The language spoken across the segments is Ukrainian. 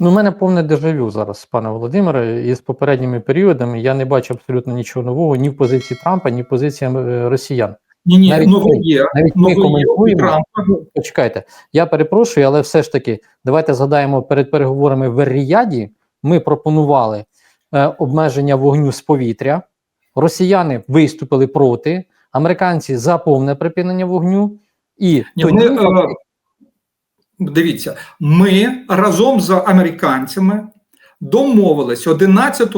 Ну, у мене повне дежавю зараз, пане Володимире, і з попередніми періодами я не бачу абсолютно нічого нового ні в позиції Трампа, ні в позиції е, росіян. Ні, ні, Навіть нове ми- є. Навіть Нове у коментуємо. Почекайте, я перепрошую, але все ж таки, давайте згадаємо перед переговорами в Ріяді. Ми пропонували е, обмеження вогню з повітря. Росіяни виступили проти, американці за повне припинення вогню. І Ні, тоді вони, е, дивіться, ми разом з американцями домовились 11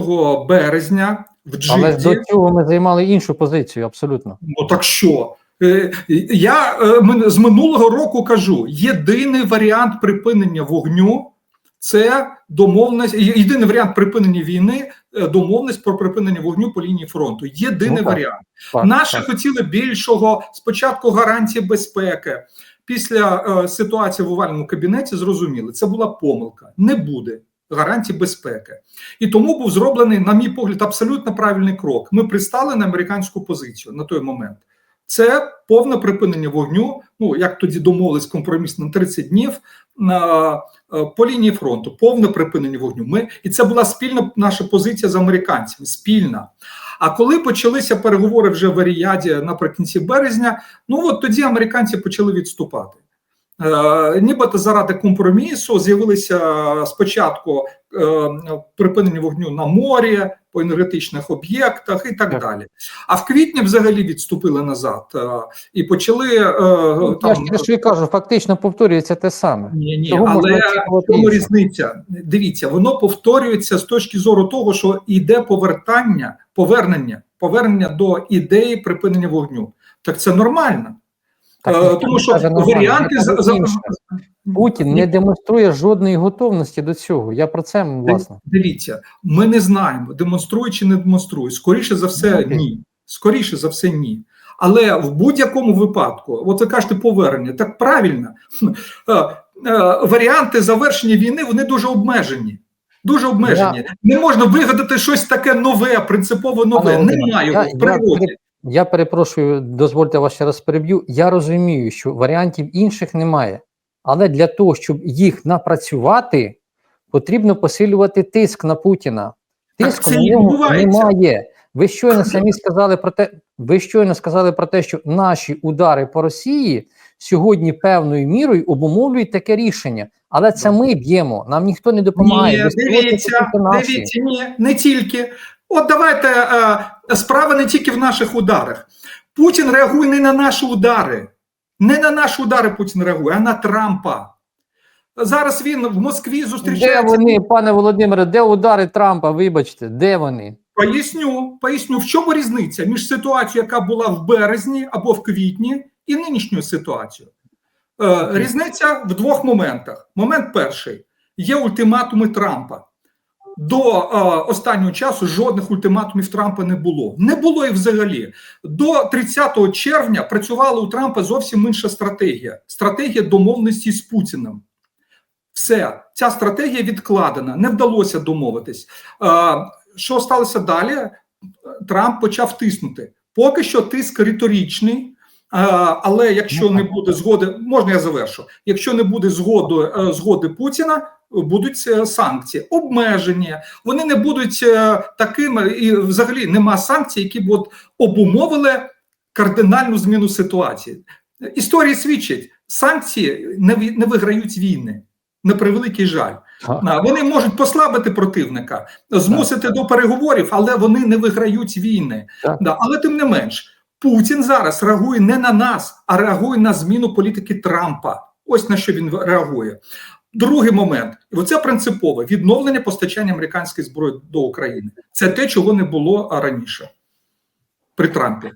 березня в але до цього ми займали іншу позицію, абсолютно. Ну так що? Е, Я е, з минулого року кажу: єдиний варіант припинення вогню це домовленість, єдиний варіант припинення війни е, домовленість про припинення вогню по лінії фронту. Єдиний Ну, так. варіант. Так, Наші так. хотіли більшого спочатку гарантії безпеки. Після е, ситуації в овальному кабінеті зрозуміли, це була помилка. Не буде гарантій безпеки. І тому був зроблений, на мій погляд, абсолютно правильний крок. Ми пристали на американську позицію на той момент. Це повне припинення вогню. Ну як тоді домовились компромісно на 30 днів на е, по лінії фронту. Повне припинення вогню. Ми і це була спільна наша позиція з американцями. Спільна. А коли почалися переговори вже в Аріяді наприкінці березня, ну от тоді американці почали відступати. Е, нібито заради компромісу з'явилися спочатку припинення вогню на морі, по енергетичних об'єктах і так Так. далі. А в квітні взагалі відступили назад е, і почали е, Ну, я ж там. те, що і кажу, фактично повторюється те саме. Ні, ні, можна але в чому різниця? Дивіться, воно повторюється з точки зору того, що йде повертання, повернення, повернення до ідеї припинення вогню. Так це нормально. Так, Е, тому що варіанти я. Путін не демонструє жодної готовності до цього. Я про це власне. Дивіться, ми не знаємо, демонструє чи не демонструє. Скоріше за все, Окей. ні. Скоріше за все, ні. Але в будь-якому випадку, от ви кажете, повернення, так правильно. Е, е, Варіанти завершення війни вони дуже обмежені. Дуже обмежені. Не можна вигадати щось таке нове, принципово нове. Володимире, Немає я- в природі. я Я перепрошую, дозвольте вас ще раз переб'ю. Я розумію, що варіантів інших немає, але для того, щоб їх напрацювати, потрібно посилювати тиск на Путіна. Так Тиску на нього немає. Ви щойно самі сказали про те, ви щойно сказали про те, що наші удари по Росії сьогодні певною мірою обумовлюють таке рішення. Але це ми б'ємо, нам ніхто не допомагає. Ні, дивіться, дивіться, ні, не тільки. От давайте е, справа не тільки в наших ударах. Путін реагує не на наші удари. Не на наші удари Путін реагує, а на Трампа. Зараз він в Москві Де вони, пане Володимире, де удари Трампа? Вибачте, де вони? Поясню, поясню, в чому різниця між ситуацією, яка була в березні або в квітні, і нинішньою ситуацією. Е, різниця в двох моментах. Момент перший: є ультиматуми Трампа. До е, останнього часу жодних ультиматумів Трампа не було. Не було і взагалі. До 30 червня працювала у Трампа зовсім інша стратегія стратегія домовленості з Путіним. Все, ця стратегія відкладена, не вдалося домовитись. Е, що сталося далі? Трамп почав тиснути. Поки що тиск риторичний, е, але якщо не буде згоди, можна я завершу. Якщо не буде згоди, е, згоди Путіна, будуть санкції, обмеження. Вони не будуть е, такими, і взагалі нема санкцій, які б от обумовили кардинальну зміну ситуації. Історії свідчать, санкції не, не виграють війни. На превеликий жаль. А, Вони можуть послабити противника, змусити до переговорів, але вони не виграють війни. Так. Але тим не менш, Путін зараз реагує не на нас, а реагує на зміну політики Трампа. Ось на що він реагує. Другий момент, і оце принципове відновлення постачання американської зброї до України. Це те, чого не було раніше при Трампі.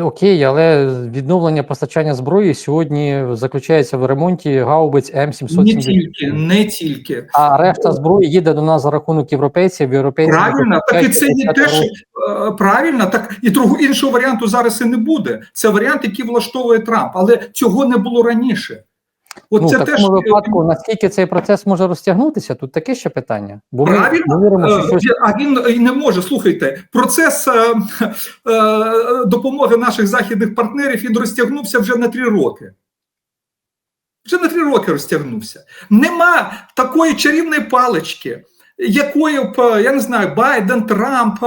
Окей, але відновлення постачання зброї сьогодні заключається в ремонті гаубиць Не М770. тільки, не тільки. А решта зброї їде до нас за рахунок європейців. Європейці Правильно, так і це не закупляють те, що 50 е, правильно, так і другого іншого варіанту зараз і не буде. Це варіант, який влаштовує Трамп, але цього не було раніше. От Ну, це в теж випадку, наскільки цей процес може розтягнутися, тут таке ще питання. Бо ми Правильно. говоримо, що Е, щось А він і не може. Слухайте, процес е, е, допомоги наших західних партнерів він розтягнувся вже на три роки. Вже на три роки розтягнувся. Нема такої чарівної палички, якою б, е, я не знаю, Байден, Трамп е,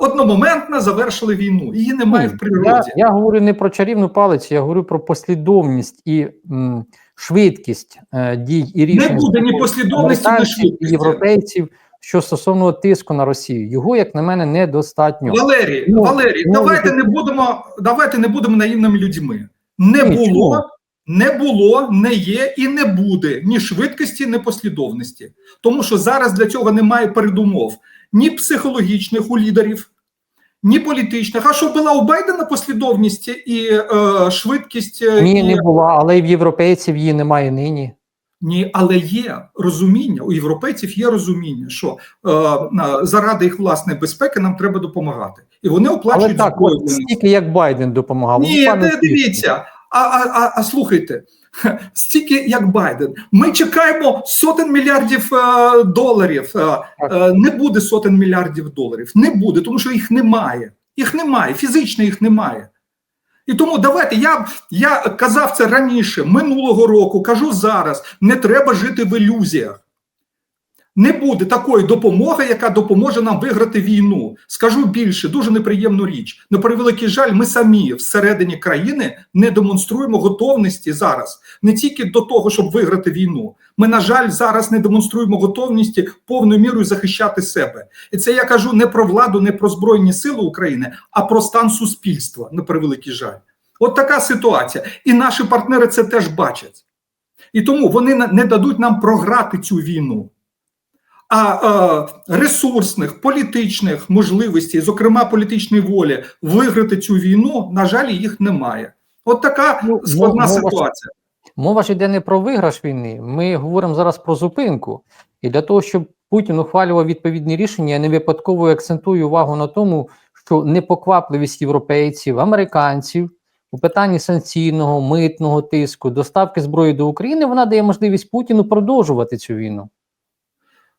одномоментно завершили війну. Її немає в природі. я говорю не про чарівну палицю, я говорю про послідовність і м, швидкість е, дій і рішень Не буде ні послідовності, ні швидкості. європейців, що стосовно тиску на Росію. Його, як на мене, недостатньо. Валерій, Ну, Валерій, ну, давайте ви- не будемо, давайте не будемо наївними людьми. Не Ні, було, чому? Не було, не є і не буде ні швидкості, ні послідовності. Тому що зараз для цього немає передумов ні психологічних у лідерів, ні політичних. А що була у Байдена послідовність і е, швидкість? е, Ні, і... не була, але і в європейців її немає нині. Ні, але є розуміння. У європейців є розуміння, що е, заради їх власної безпеки нам треба допомагати, і вони Але оплачують так, зброю. от стільки як Байден допомагав. Ні, не дивіться. А, а, а, а слухайте, стільки як Байден. Ми чекаємо сотень мільярдів е, доларів. Е, е, не буде сотень мільярдів доларів. Не буде, тому що їх немає. Їх немає, фізично їх немає. І тому давайте я, я казав це раніше, минулого року, кажу зараз: не треба жити в ілюзіях. Не буде такої допомоги, яка допоможе нам виграти війну. Скажу більше, дуже неприємну річ. На превеликий жаль, ми самі всередині країни не демонструємо готовності зараз не тільки до того, щоб виграти війну. Ми, на жаль, зараз не демонструємо готовності повною мірою захищати себе. І це я кажу не про владу, не про збройні сили України, а про стан суспільства. На превеликий жаль. От така ситуація. І наші партнери це теж бачать. І тому вони не дадуть нам програти цю війну. А е, ресурсних політичних можливостей, зокрема політичної волі, виграти цю війну, на жаль, їх немає. От така Ну, складна мова- ситуація. Мова ж йде не про виграш війни. Ми говоримо зараз про зупинку. І для того, щоб Путін ухвалював відповідні рішення, я не випадково акцентую увагу на тому, що непоквапливість європейців, американців у питанні санкційного, митного тиску, доставки зброї до України, вона дає можливість Путіну продовжувати цю війну.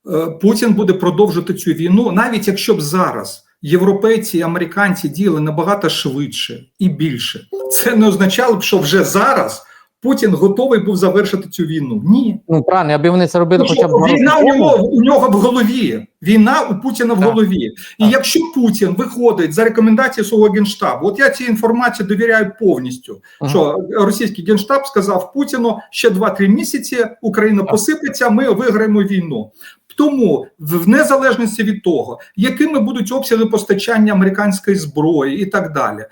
Е, Путін буде продовжувати цю війну, навіть якщо б зараз європейці і американці діяли набагато швидше і більше. Це не означало б, що вже зараз Путін готовий був завершити цю війну. Ні, Ну правильно, аби вони це робили, Ну, хоча б війна у нього у нього в голові. Війна у Путіна в Так. голові. І Так. якщо Путін виходить за рекомендацією свого генштабу, от я цій інформації довіряю повністю. Ага. Що російський генштаб сказав Путіну ще 2-3 місяці Україна Так. посипеться, ми виграємо війну. Тому, в незалежності від того, якими будуть обсяги постачання американської зброї і так далі, е,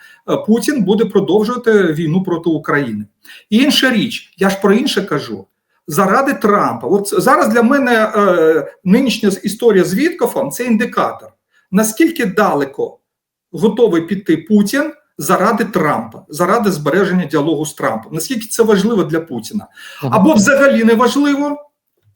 Путін буде продовжувати війну проти України. І Інша річ, я ж про інше кажу. Заради Трампа, от зараз для мене е, нинішня історія з Віткофом це індикатор, наскільки далеко готовий піти Путін заради Трампа, заради збереження діалогу з Трампом. Наскільки це важливо для Путіна? Або взагалі не важливо.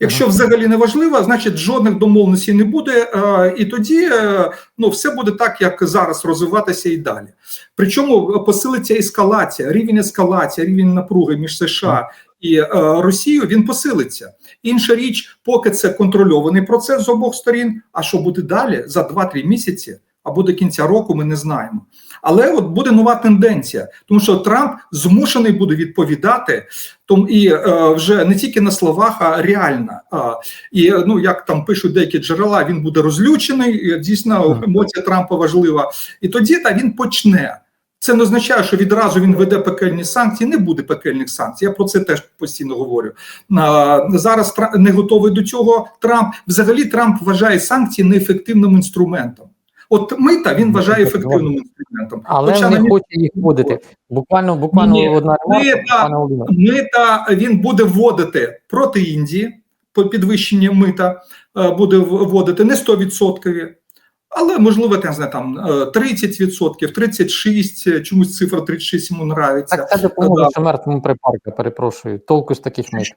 Якщо взагалі не важливо, значить жодних домовленостей не буде, е, і тоді е, ну все буде так, як зараз розвиватися і далі. Причому посилиться ескалація, рівень ескалації, рівень напруги між США і е, Росією він посилиться. Інша річ, поки це контрольований процес з обох сторін. А що буде далі за 2-3 місяці або до кінця року, ми не знаємо. Але от буде нова тенденція, тому що Трамп змушений буде відповідати тому і е, вже не тільки на словах, а реально. А, і е, ну як там пишуть деякі джерела, він буде розлючений. Дійсно, емоція Трампа важлива. І тоді та він почне. Це не означає, що відразу він веде пекельні санкції. Не буде пекельних санкцій. Я про це теж постійно говорю. А, зараз не готовий до цього. Трамп взагалі Трамп вважає санкції неефективним інструментом. От мита він вважає ефективним інструментом, Але Хоча не хоче їх вводити. Буквально, буквально Ні, одна мита- мита він буде вводити проти Індії, по підвищенні мита е, буде вводити не 100%, але можливо не знаю, там е, 30%, 36%, е, чомусь цифра 36 йому нравиться. Так це допоможе Да. мертвому припарка, перепрошую. Толку з таких мит.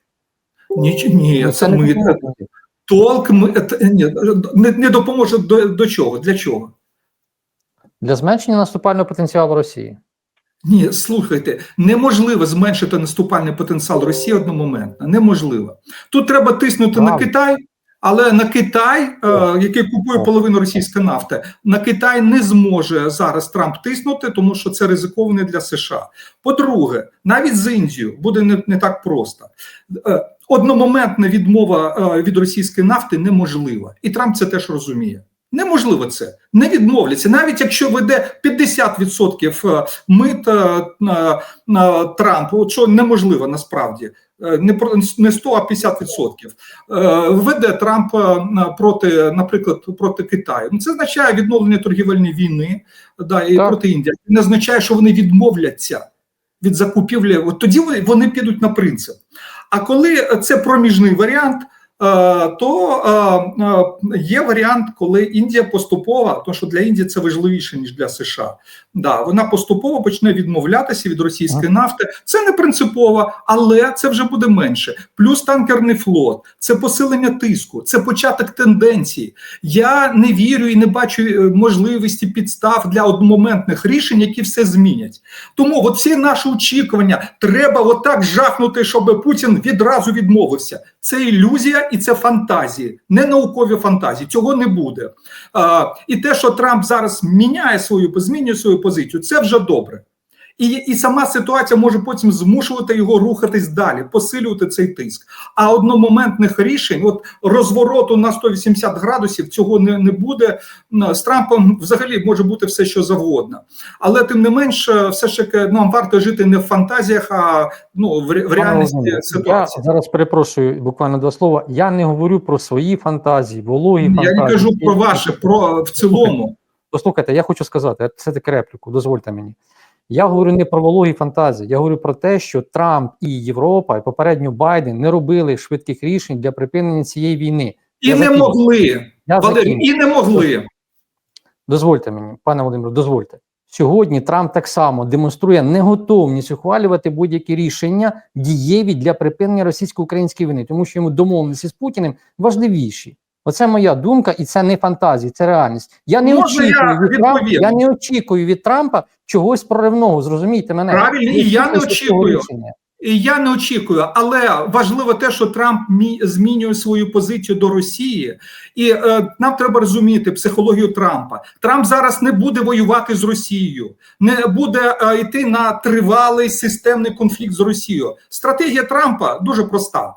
Ні, ні, Ну, це не мит. допоможе. Толк е, ні, не, не допоможе до, до чого? Для чого? Для зменшення наступального потенціалу Росії. Ні, слухайте, неможливо зменшити наступальний потенціал Росії одномоментно. Неможливо. Тут треба тиснути на Китай, Але на Китай, е, який купує половину російської нафти, на Китай не зможе зараз Трамп тиснути, тому що це ризиковане для США. По-друге, навіть з Індією буде не, не так просто. Е, Одномоментна відмова е, від російської нафти неможлива, і Трамп це теж розуміє. Неможливо це не відмовляться, навіть якщо веде 50% е, мит Трампу, що неможливо насправді. Е, Не про не 100, а 50%. Е, Веде Трамп е, проти, наприклад, проти Китаю. Ну, Це означає відновлення торгівельної війни, да, і Так. проти Індії. Це не означає, що вони відмовляться від закупівлі. От тоді вони- підуть на принцип. А коли це проміжний варіант, то е, е, є варіант, коли Індія поступово, тому що для Індії це важливіше ніж для США. Да, вона поступово почне відмовлятися від російської нафти. Це не принципово, але це вже буде менше. Плюс танкерний флот, це посилення тиску, це початок тенденції. Я не вірю і не бачу е, можливості підстав для одномоментних рішень, які все змінять. Тому от всі наші очікування треба отак жахнути, щоб Путін відразу відмовився. Це ілюзія і це фантазії, не наукові фантазії. Цього не буде. А, і те, що Трамп зараз міняє свою змінює свою позицію, це вже добре. І, і сама ситуація може потім змушувати його рухатись далі, посилювати цей тиск. А одномоментних рішень, от розвороту на 180 градусів, цього не, не буде. З Трампом взагалі може бути все, що завгодно. Але тим не менш, е, все ж таки нам варто жити не в фантазіях, а ну в, в реальності ситуації. Я зараз перепрошую буквально два слова. Я не говорю про свої фантазії, вологі Я фантазії. не кажу про ваше, про в цілому. Послухайте, я хочу сказати, це таки репліку, дозвольте мені. Я говорю не про вологі фантазії, я говорю про те, що Трамп і Європа, і попередньо Байден не робили швидких рішень для припинення цієї війни. І Я не закінчу. могли. Я Валерій, і не могли. Дозвольте мені, пане Володимире, дозвольте. Сьогодні Трамп так само демонструє неготовність ухвалювати будь-які рішення дієві для припинення російсько-української війни, тому що йому домовленості з Путіним важливіші. Оце моя думка, і це не фантазія, це реальність. Я не Можна я очікую від Трампа. відповім? Я не очікую від Трампа чогось проривного. Зрозумійте мене. Правильно, і я не очікую. І я не очікую, але важливо те, що Трамп змінює свою позицію до Росії, і е, нам треба розуміти психологію Трампа. Трамп зараз не буде воювати з Росією, не буде е, йти на тривалий системний конфлікт з Росією. Стратегія Трампа дуже проста.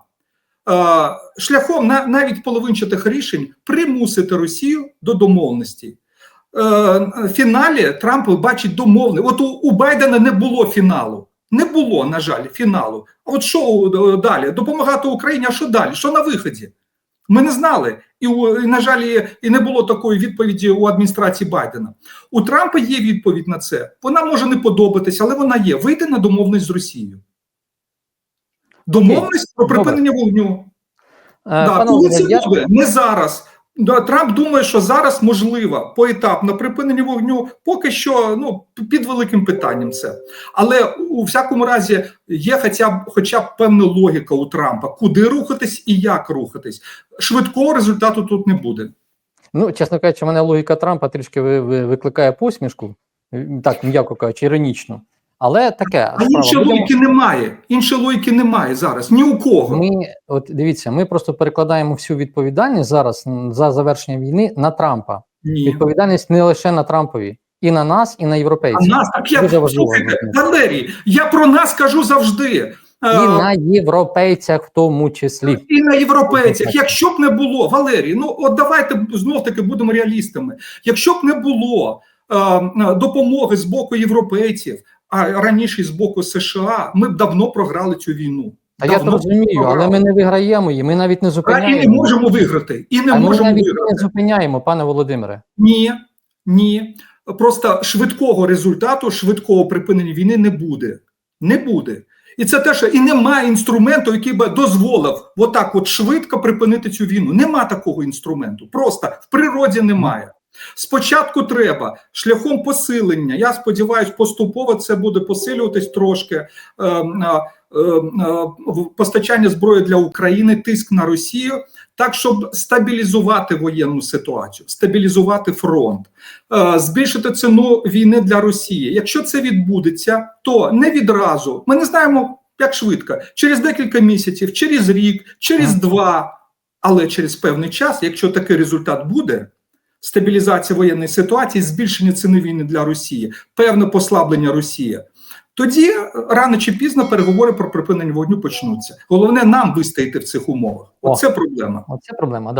Е, шляхом на навіть половинчатих рішень примусити Росію до домовленості. Е, фіналі Трамп бачить домовленість. От у, Байдена не було фіналу. Не було, на жаль, фіналу. А от що е, далі? Допомагати Україні, а що далі? Що на виході? Ми не знали. І, на жаль, і, не було такої відповіді у адміністрації Байдена. У Трампа є відповідь на це. Вона може не подобатися, але вона є. Вийти на домовленість з Росією. Домовленість про Добре. припинення вогню. Е, Да, коли це я- буде? Не зараз. Трамп думає, що зараз можливо поетапно припинення вогню, поки що ну під великим питанням це. Але у всякому разі є хоча б хоча б певна логіка у Трампа, куди рухатись і як рухатись. Швидкого результату тут не буде. Ну, чесно кажучи, мене логіка Трампа трішки ви- ви- викликає посмішку, так м'яко кажучи, іронічно. Але таке А іншої. Логіки немає. Іншої логіки немає зараз. Ні у кого. Ми от дивіться, ми просто перекладаємо всю відповідальність зараз за завершення війни на Трампа. Ні. Відповідальність не лише на Трампові, і на нас, і на А нас так я Дуже важливо, слухайте, Валерій. Я про нас кажу завжди. і Е, на європейцях, в тому числі. І на європейцях, якщо б не було, Валерій, ну от давайте знов таки будемо реалістами. Якщо б не було е, допомоги з боку європейців, а раніше з боку США, ми б давно програли цю війну. Та я то розумію, але ми не виграємо її, ми навіть не А і не можемо виграти. І не а ми можемо навіть виграти. не зупиняємо, пане Володимире. Ні, ні. Просто швидкого результату, швидкого припинення війни не буде. Не буде. І це те, що і немає інструменту, який би дозволив отак от швидко припинити цю війну. Нема такого інструменту. Просто в природі немає. Спочатку треба шляхом посилення. Я сподіваюся, поступово це буде посилюватись трошки. Е, е, е, постачання зброї для України, тиск на Росію, так щоб стабілізувати воєнну ситуацію, стабілізувати фронт, е, збільшити ціну війни для Росії. Якщо це відбудеться, то не відразу. Ми не знаємо, як швидко, через декілька місяців, через рік, через два. Але через певний час, якщо такий результат буде, стабілізація воєнної ситуації, збільшення ціни війни для Росії, певне послаблення Росії, тоді рано чи пізно переговори про припинення вогню почнуться. Головне нам вистояти в цих умовах. О. Оце проблема. Оце проблема, да.